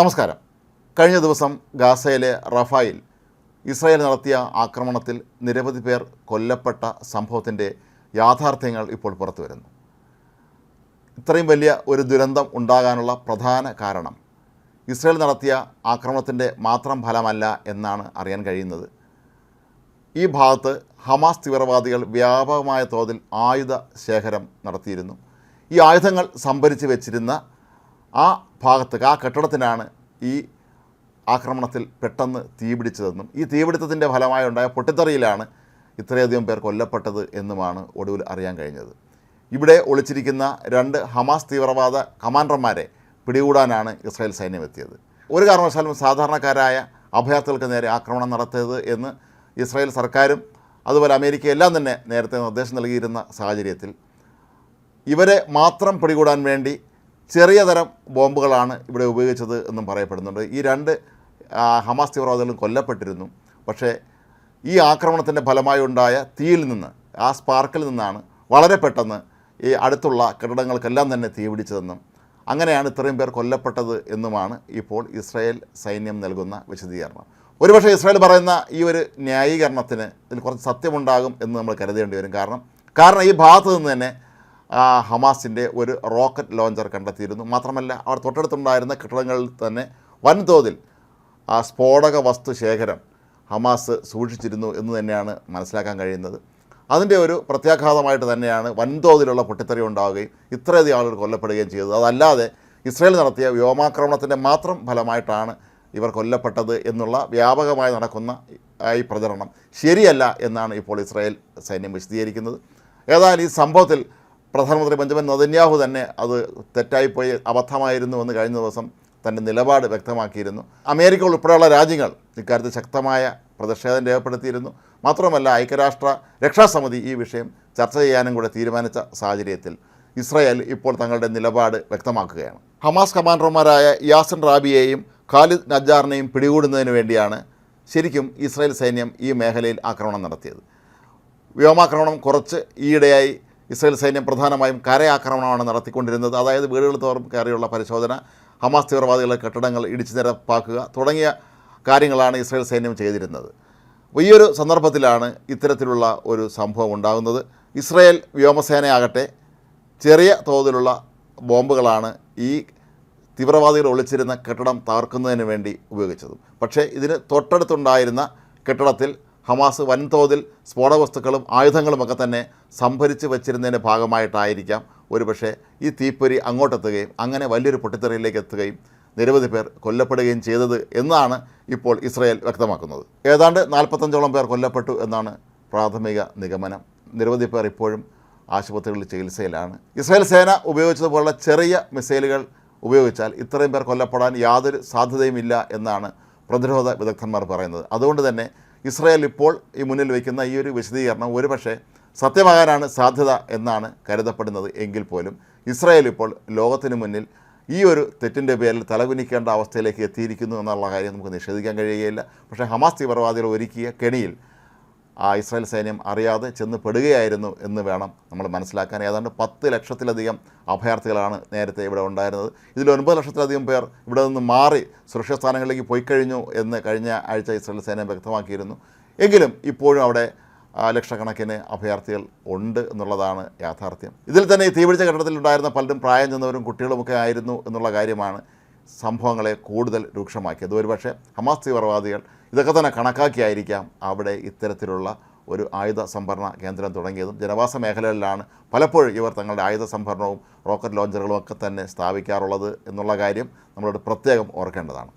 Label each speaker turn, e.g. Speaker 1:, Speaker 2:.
Speaker 1: നമസ്കാരം. കഴിഞ്ഞ ദിവസം ഗാസയിലെ റഫായിൽ ഇസ്രായേൽ നടത്തിയ ആക്രമണത്തിൽ നിരവധി പേർ കൊല്ലപ്പെട്ട സംഭവത്തിന്റെ യാഥാർത്ഥ്യങ്ങൾ ഇപ്പോൾ പുറത്തു വരുന്നു. ഇത്രയും വലിയ ഒരു ദുരന്തം ഉണ്ടാകാനുള്ള പ്രധാന കാരണം ഇസ്രായേൽ നടത്തിയ ആക്രമണത്തിന്റെ മാത്രം ഫലമല്ല എന്നാണ് അറിയാൻ കഴിയുന്നത്. ഈ ഭാഗത്ത് ഹമാസ് തീവ്രവാദികൾ വ്യാപകമായ തോതിൽ ആയുധ ശേഖരം നടത്തിയിരുന്നു. ഈ ആയുധങ്ങൾ സംഭരിച്ച് വെച്ചിരുന്ന ആ ഭാഗത്ത് ആ കെട്ടിടത്തിനാണ് ഈ ആക്രമണത്തിൽ പെട്ടെന്ന് തീപിടിച്ചതെന്നും ഈ തീപിടുത്തത്തിന്റെ ഫലമായി ഉണ്ടായ പൊട്ടിത്തെറിയിലാണ് ഇത്രയധികം പേർ കൊല്ലപ്പെട്ടത് എന്നുമാണ് ഒടുവിൽ അറിയാൻ കഴിഞ്ഞത്. ഇവിടെ ഒളിച്ചിരിക്കുന്ന രണ്ട് ഹമാസ് തീവ്രവാദ കമാൻഡർമാരെ പിടികൂടാനാണ് ഇസ്രായേൽ സൈന്യം എത്തിയത്. ഒരു കാരണവശാലും സാധാരണക്കാരായ അഭയാർത്ഥികൾക്ക് നേരെ ആക്രമണം നടത്തിയത് എന്ന് ഇസ്രായേൽ സർക്കാരും അതുപോലെ അമേരിക്ക എല്ലാം തന്നെ നേരത്തെ നിർദ്ദേശം നൽകിയിരുന്ന സാഹചര്യത്തിൽ. ഇവരെ മാത്രം പിടികൂടാൻ വേണ്ടി ചെറിയ തരം ബോംബുകളാണ് ഇവിടെ ഉപയോഗിച്ചത് എന്നും പറയപ്പെടുന്നുണ്ട്. ഈ രണ്ട് ഹമാസ് തീവ്രവാദികളും കൊല്ലപ്പെട്ടിരുന്നു. പക്ഷേ ഈ ആക്രമണത്തിന്റെ ഫലമായി ഉണ്ടായ തീയിൽ നിന്ന് ആ സ്പാർക്കിൽ നിന്നാണ് വളരെ പെട്ടെന്ന് ഈ അടുത്തുള്ള കെട്ടിടങ്ങൾക്കെല്ലാം തന്നെ തീ പിടിച്ചതെന്നും അങ്ങനെയാണ് ഇത്രയും പേർ കൊല്ലപ്പെട്ടത് എന്നുമാണ് ഇപ്പോൾ ഇസ്രായേൽ സൈന്യം നൽകുന്ന വിശദീകരണം. ഒരുപക്ഷെ ഇസ്രായേൽ പറയുന്ന ഈ ഒരു ന്യായീകരണത്തിന് ഇതിൽ കുറച്ച് സത്യമുണ്ടാകും എന്ന് നമ്മൾ കരുതേണ്ടി വരും. കാരണം കാരണം ഈ ഭാഗത്ത് നിന്ന് തന്നെ ഹമാസിന്റെ ഒരു റോക്കറ്റ് ലോഞ്ചർ കണ്ടെത്തിയിരുന്നു. മാത്രമല്ല അവർ തൊട്ടടുത്തുണ്ടായിരുന്ന കെട്ടിടങ്ങളിൽ തന്നെ വൻതോതിൽ ആ സ്ഫോടക വസ്തു ശേഖരം ഹമാസ് സൂക്ഷിച്ചിരുന്നു എന്ന് തന്നെയാണ് മനസ്സിലാക്കാൻ കഴിയുന്നത്. അതിന്റെ ഒരു പ്രത്യാഘാതമായിട്ട് തന്നെയാണ് വൻതോതിലുള്ള പൊട്ടിത്തെറി ഉണ്ടാവുകയും ഇത്രയധികം ആളുകൾ കൊല്ലപ്പെടുകയും ചെയ്തത്. അതല്ലാതെ ഇസ്രയേൽ നടത്തിയ വ്യോമാക്രമണത്തിന്റെ മാത്രം ഫലമായിട്ടാണ് ഇവർ കൊല്ലപ്പെട്ടത് എന്നുള്ള വ്യാപകമായി നടക്കുന്ന ഈ പ്രചരണം ശരിയല്ല എന്നാണ് ഇപ്പോൾ ഇസ്രായേൽ സൈന്യം വിശദീകരിക്കുന്നത്. ഏതായാലും ഈ സംഭവത്തിൽ പ്രധാനമന്ത്രി ബെഞ്ചമിൻ നദന്യാഹു തന്നെ അത് തെറ്റായിപ്പോയി അബദ്ധമായിരുന്നു എന്ന് കഴിഞ്ഞ ദിവസം തന്റെ നിലപാട് വ്യക്തമാക്കിയിരുന്നു. അമേരിക്ക ഉൾപ്പെടെയുള്ള രാജ്യങ്ങൾ ഇക്കാര്യത്തിൽ ശക്തമായ പ്രതിഷേധം രേഖപ്പെടുത്തിയിരുന്നു. മാത്രമല്ല ഐക്യരാഷ്ട്ര രക്ഷാസമിതി ഈ വിഷയം ചർച്ച ചെയ്യാനും കൂടെ തീരുമാനിച്ച സാഹചര്യത്തിൽ ഇസ്രായേൽ ഇപ്പോൾ തങ്ങളുടെ നിലപാട് വ്യക്തമാക്കുകയാണ്. ഹമാസ് കമാൻഡർമാരായ യാസൻ റാബിയെയും ഖാലിദ് നജാറിനെയും പിടികൂടുന്നതിന് വേണ്ടിയാണ് ശരിക്കും ഇസ്രായേൽ സൈന്യം ഈ മേഖലയിൽ ആക്രമണം നടത്തിയത്. വ്യോമാക്രമണം കുറച്ച് ഈയിടെയായി ഇസ്രായേൽ സൈന്യം പ്രധാനമായും കരയാക്രമണമാണ് നടത്തിക്കൊണ്ടിരുന്നത്. അതായത് വീടുകൾ തോറും കയറിയുള്ള പരിശോധന ഹമാസ് തീവ്രവാദികളെ കെട്ടിടങ്ങൾ ഇടിച്ചു നിരപ്പാക്കുക തുടങ്ങിയ കാര്യങ്ങളാണ് ഇസ്രയേൽ സൈന്യം ചെയ്തിരുന്നത്. അപ്പോൾ ഈ ഒരു സന്ദർഭത്തിലാണ് ഇത്തരത്തിലുള്ള ഒരു സംഭവം ഉണ്ടാകുന്നത്. ഇസ്രയേൽ വ്യോമസേനയാകട്ടെ ചെറിയ തോതിലുള്ള ബോംബുകളാണ് ഈ തീവ്രവാദികൾ ഒളിച്ചിരുന്ന കെട്ടിടം തകർക്കുന്നതിന് വേണ്ടി ഉപയോഗിച്ചത്. പക്ഷേ ഇതിന് തൊട്ടടുത്തുണ്ടായിരുന്ന കെട്ടിടത്തിൽ ഹമാസ് വൻതോതിൽ സ്ഫോടക വസ്തുക്കളും ആയുധങ്ങളുമൊക്കെ തന്നെ സംഭരിച്ച് വച്ചിരുന്നതിന്റെ ഭാഗമായിട്ടായിരിക്കാം ഒരുപക്ഷെ ഈ തീപ്പൊരി അങ്ങോട്ടെത്തുകയും അങ്ങനെ വലിയൊരു പൊട്ടിത്തെറിയിലേക്ക് എത്തുകയും നിരവധി പേർ കൊല്ലപ്പെടുകയും ചെയ്തത് എന്നാണ് ഇപ്പോൾ ഇസ്രയേൽ വ്യക്തമാക്കുന്നത്. ഏതാണ്ട് നാൽപ്പത്തഞ്ചോളം പേർ കൊല്ലപ്പെട്ടു എന്നാണ് പ്രാഥമിക നിഗമനം. നിരവധി പേർ ഇപ്പോഴും ആശുപത്രികളിൽ ചികിത്സയിലാണ്. ഇസ്രായേൽ സേന ഉപയോഗിച്ചതുപോലുള്ള ചെറിയ മിസൈലുകൾ ഉപയോഗിച്ചാൽ ഇത്രയും പേർ കൊല്ലപ്പെടാൻ യാതൊരു സാധ്യതയുമില്ല എന്നാണ് പ്രതിരോധ വിദഗ്ധന്മാർ പറയുന്നത്. അതുകൊണ്ട് തന്നെ ഇസ്രായേൽ ഇപ്പോൾ ഈ മുന്നിൽ വയ്ക്കുന്ന ഈ ഒരു വിശദീകരണം ഒരുപക്ഷെ സത്യമാകാനാണ് സാധ്യത എന്നാണ് കരുതപ്പെടുന്നത് എങ്കിൽ പോലും ഇസ്രായേൽ ഇപ്പോൾ ലോകത്തിന് മുന്നിൽ ഈ ഒരു തെറ്റിന്റെ പേരിൽ തലകുനിക്കേണ്ട അവസ്ഥയിലേക്ക് എത്തിയിരിക്കുന്നു എന്നുള്ള കാര്യം നമുക്ക് നിഷേധിക്കാൻ കഴിയുകയില്ല. പക്ഷേ ഹമാസ് തീവ്രവാദികൾ ഒരുക്കിയ കെണിയിൽ ആ ഇസ്രായേൽ സൈന്യം അറിയാതെ ചെന്ന് പെടുകയായിരുന്നു എന്ന് വേണം നമ്മൾ മനസ്സിലാക്കാൻ. ഏതാണ്ട് പത്ത് ലക്ഷത്തിലധികം അഭയാർത്ഥികളാണ് നേരത്തെ ഇവിടെ ഉണ്ടായിരുന്നത്. ഇതിൽ ഒൻപത് ലക്ഷത്തിലധികം പേർ ഇവിടെ നിന്ന് മാറി സുരക്ഷിത സ്ഥാനങ്ങളിലേക്ക് പോയി കഴിഞ്ഞു എന്ന് കഴിഞ്ഞ ആഴ്ച ഇസ്രായേൽ സൈന്യം വ്യക്തമാക്കിയിരുന്നു. എങ്കിലും ഇപ്പോഴും അവിടെ ലക്ഷക്കണക്കിന് അഭയാർത്ഥികൾ ഉണ്ട് എന്നുള്ളതാണ് യാഥാർത്ഥ്യം. ഇതിൽ തന്നെ ഈ തീപിടിച്ച ഘട്ടത്തിലുണ്ടായിരുന്ന പലരും പ്രായം ചെന്നവരും കുട്ടികളുമൊക്കെ ആയിരുന്നു എന്നുള്ള കാര്യമാണ് സംഭവങ്ങളെ കൂടുതൽ രൂക്ഷമാക്കിയത് ഒരുപക്ഷെ ഹമാസ് തീവ്രവാദികൾ ഇതൊക്കെ തന്നെ കണക്കാക്കിയായിരിക്കാം അവിടെ ഇത്തരത്തിലുള്ള ഒരു ആയുധ സംഭരണ കേന്ദ്രം തുടങ്ങിയതും. ജനവാസ മേഖലകളിലാണ് പലപ്പോഴും ഇവർ തങ്ങളുടെ ആയുധ സംഭരണവും റോക്കറ്റ് ലോഞ്ചറുകളും ഒക്കെ തന്നെ സ്ഥാപിക്കാറുള്ളത് എന്നുള്ള കാര്യം നമ്മളോട് പ്രത്യേകം ഓർക്കേണ്ടതാണ്.